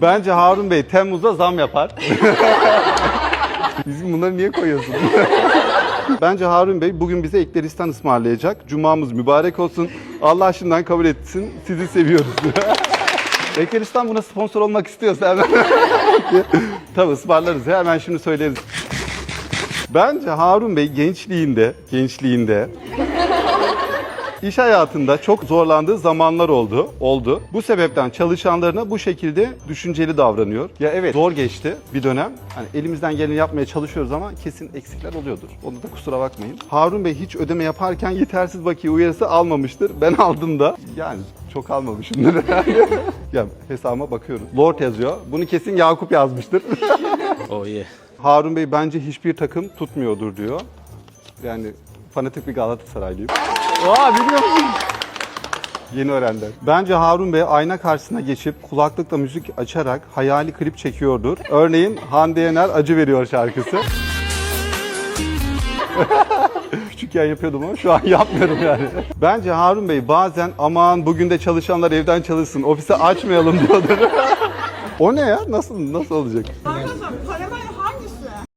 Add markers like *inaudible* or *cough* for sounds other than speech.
Bence Harun Bey Temmuz'da zam yapar. Biz bunları niye koyuyorsun? Bence Harun Bey bugün bize ekleristan ısmarlayacak. Cumamız mübarek olsun. Allah şimdiden kabul etsin. Sizi seviyoruz. Ekleristan buna sponsor olmak istiyorsa hemen. Tabii ısmarlarız. Hemen şimdi söyleriz. Bence Harun Bey gençliğinde, gençliğinde iş hayatında çok zorlandığı zamanlar oldu. Oldu. Bu sebepten çalışanlarına bu şekilde düşünceli davranıyor. Ya evet zor geçti bir dönem. Hani elimizden geleni yapmaya çalışıyoruz ama kesin eksikler oluyordur. Onu da kusura bakmayın. Harun Bey hiç ödeme yaparken yetersiz bakiye uyarısı almamıştır. Ben *laughs* aldım da. Yani çok almamışımdır. *laughs* ya hesabıma bakıyorum. Lord yazıyor. Bunu kesin Yakup yazmıştır. *laughs* Oh yeah. Harun Bey bence hiçbir takım tutmuyordur diyor. Yani fanatik bir Galatasaraylıyım. Aa bilmiyor musun? Yeni öğrendim. Bence Harun Bey ayna karşısına geçip kulaklıkla müzik açarak hayali klip çekiyordur. Örneğin Hande Yener Acı Veriyor şarkısı. *laughs* Küçükken yapıyordum ama şu an yapmıyorum yani. Bence Harun Bey bazen aman bugün de çalışanlar evden çalışsın ofise açmayalım diyordur. *laughs* o ne ya? Nasıl nasıl olacak? Arkadaşlar para